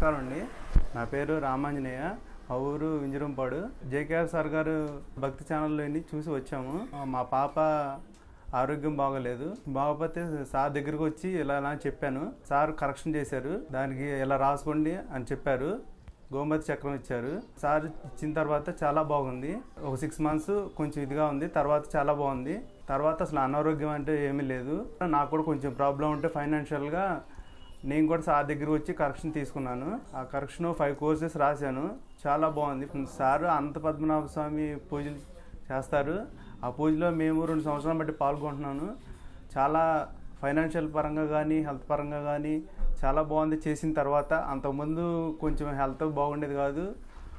నమస్కారం అండి. నా పేరు రామాంజనేయ. మా ఊరు వింజరంపాడు. జేకేఆర్ సార్ గారు భక్తి ఛానల్లోని చూసి వచ్చాము. మా పాప ఆరోగ్యం బాగోలేదు. బాగోపోతే సార్ దగ్గరికి వచ్చి ఇలా ఇలా అని చెప్పాను. సార్ కరెక్షన్ చేశారు. దానికి ఇలా రాసుకోండి అని చెప్పారు. గోమతి చక్రం ఇచ్చారు. సార్ ఇచ్చిన తర్వాత చాలా బాగుంది. ఒక సిక్స్ మంత్స్ కొంచెం ఇదిగా ఉంది. తర్వాత చాలా బాగుంది. తర్వాత అసలు అనారోగ్యం అంటే ఏమీ లేదు. నాకు కూడా కొంచెం ప్రాబ్లం ఉంటే ఫైనాన్షియల్గా నేను కూడా సార్ దగ్గర వచ్చి కరెక్షన్ తీసుకున్నాను. ఆ కరెక్షన్ ఫైవ్ కోర్సెస్ రాశాను. చాలా బాగుంది. సార్ అనంత పద్మనాభ స్వామి పూజలు చేస్తారు. ఆ పూజలో మేము రెండు సంవత్సరాలు బట్టి పాల్గొంటున్నాను. చాలా ఫైనాన్షియల్ పరంగా కానీ హెల్త్ పరంగా కానీ చాలా బాగుంది చేసిన తర్వాత. అంతకుముందు కొంచెం హెల్త్ బాగుండేది కాదు.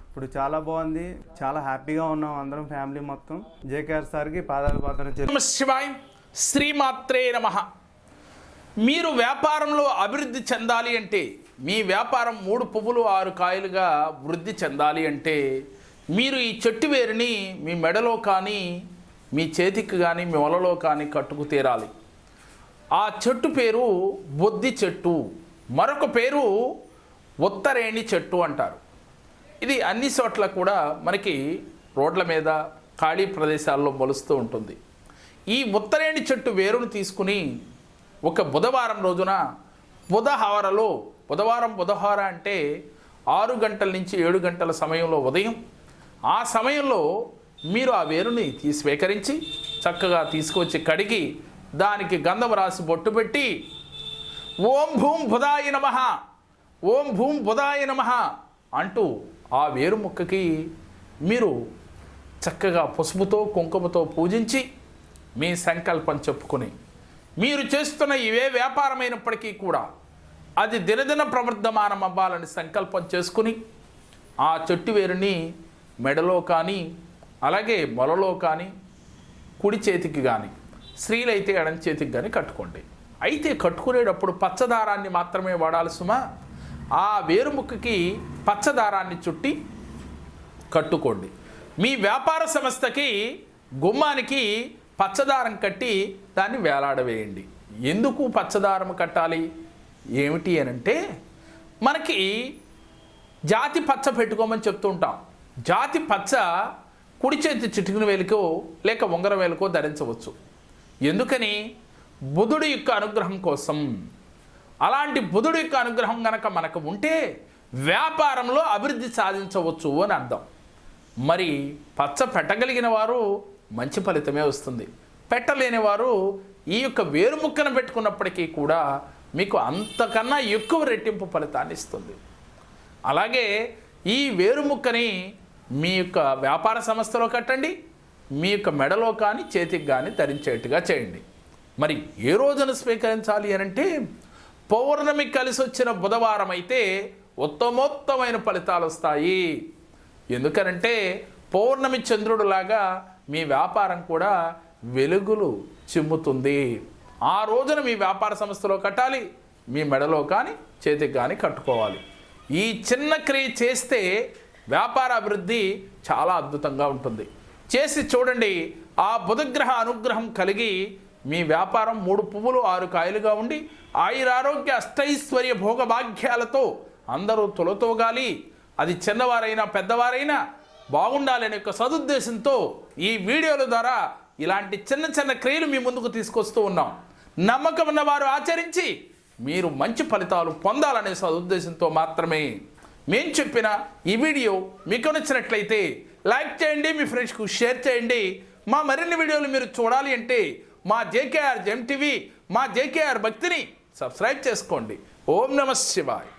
ఇప్పుడు చాలా బాగుంది. చాలా హ్యాపీగా ఉన్నాం అందరం ఫ్యామిలీ మొత్తం. జేకేఆర్ సార్కి పాదాలు పాత్ర నమ శ్రీమాత్రే నమ. మీరు వ్యాపారంలో అభివృద్ధి చెందాలి అంటే మీ వ్యాపారం మూడు పువ్వులు ఆరు కాయలుగా వృద్ధి చెందాలి అంటే మీరు ఈ చెట్టు వేరుని మీ మెడలో కానీ మీ చేతికి కానీ మీ వలలో కానీ కట్టుకు తీరాలి. ఆ చెట్టు పేరు బొద్ది చెట్టు మరొక పేరు ఉత్తరేణి చెట్టు అంటారు. ఇది అన్ని చోట్ల కూడా మనకి రోడ్ల మీద ఖాళీ ప్రదేశాల్లో మొలుస్తూ ఉంటుంది. ఈ ఉత్తరేణి చెట్టు వేరును తీసుకుని ఒక బుధవారం రోజున బుధహారలో బుధవారం బుధహార అంటే ఆరు గంటల నుంచి ఏడు గంటల సమయంలో ఉదయం. ఆ సమయంలో మీరు ఆ వేరుని తీ స్వీకరించి చక్కగా తీసుకువచ్చి కడిగి దానికి గంధం రాసి బొట్టు పెట్టి ఓం భూం బుధాయ నమ ఓం భూం బుధాయ నమ అంటూ ఆ వేరు ముక్కకి మీరు చక్కగా పసుపుతో కుంకుమతో పూజించి మీ సంకల్పం చెప్పుకొని మీరు చేస్తున్న ఇవే వ్యాపారమైనప్పటికీ కూడా అది దినదిన ప్రవర్ధమానం అవ్వాలని సంకల్పం చేసుకుని ఆ చెట్టు వేరుని మెడలో కానీ అలాగే మొలలో కానీ కుడి చేతికి కానీ స్త్రీలైతే ఎడం చేతికి కానీ కట్టుకోండి. అయితే కట్టుకునేటప్పుడు పచ్చదారాన్ని మాత్రమే వాడాలి సుమా. ఆ వేరుముక్కకి పచ్చదారాన్ని చుట్టి కట్టుకోండి. మీ వ్యాపార సంస్థకి గుమ్మానికి పచ్చదారం కట్టి దాన్ని వేలాడవేయండి. ఎందుకు పచ్చదారం కట్టాలి? ఏమిటి అని అంటే మనకి జాతి పచ్చ పెట్టుకోమని చెప్తూ ఉంటాం. జాతి పచ్చ కుడి చేతి చిటికిన వేలుకో లేక ఉంగరం వేలుకో ధరించవచ్చు. ఎందుకని? బుధుడి యొక్క అనుగ్రహం కోసం. అలాంటి బుధుడి యొక్క అనుగ్రహం గనక మనకు ఉంటే వ్యాపారంలో అభివృద్ధి సాధించవచ్చు అని అర్థం. మరి పచ్చ పెట్టగలిగిన వారు మంచి ఫలితమే వస్తుంది. పెట్టలేని వారు ఈ యొక్క వేరుముక్కను పెట్టుకున్నప్పటికీ కూడా మీకు అంతకన్నా ఎక్కువ రెట్టింపు ఫలితాన్ని ఇస్తుంది. అలాగే ఈ వేరుముక్కని మీ యొక్క వ్యాపార సంస్థలో కట్టండి మీ యొక్క మెడలో కానీ చేతికి కానీ ధరించేట్టుగా చేయండి. మరి ఏ రోజున స్వీకరించాలి అనంటే అంటే పౌర్ణమి కలిసి వచ్చిన బుధవారం అయితే ఉత్తమోత్తమైన ఫలితాలు వస్తాయి ఎందుకనంటే పౌర్ణమి చంద్రుడులాగా మీ వ్యాపారం కూడా వెలుగులు చిమ్ముతుంది. ఆ రోజున మీ వ్యాపార సంస్థలో కట్టాలి మీ మెడలో కానీ చేతికి కానీ కట్టుకోవాలి. ఈ చిన్న క్రియ చేస్తే వ్యాపార అభివృద్ధి చాలా అద్భుతంగా ఉంటుంది. చేసి చూడండి ఆ బుధగ్రహ అనుగ్రహం కలిగి మీ వ్యాపారం మూడు పువ్వులు ఆరు కాయలుగా ఉండి ఆయురారోగ్య అష్టైశ్వర్య భోగభాగ్యాలతో అందరూ తొలతోగాలి. అది చిన్నవారైనా పెద్దవారైనా బాగుండాలనే యొక్క సదుద్దేశంతో ఈ వీడియోల ద్వారా ఇలాంటి చిన్న చిన్న క్రియలు మీ ముందుకు తీసుకొస్తూ ఉన్నాం. నమ్మకం ఉన్నవారు ఆచరించి మీరు మంచి ఫలితాలు పొందాలనే సదుద్దేశంతో మాత్రమే మేము చెప్పిన ఈ వీడియో మీకు నచ్చినట్లయితే లైక్ చేయండి మీ ఫ్రెండ్స్కు షేర్ చేయండి. మా మరిన్ని వీడియోలు మీరు చూడాలి అంటే మా జేకేఆర్ జెమ్ టీవీ మా జేకేఆర్ భక్తిని సబ్స్క్రైబ్ చేసుకోండి. ఓం నమ శివాయ్.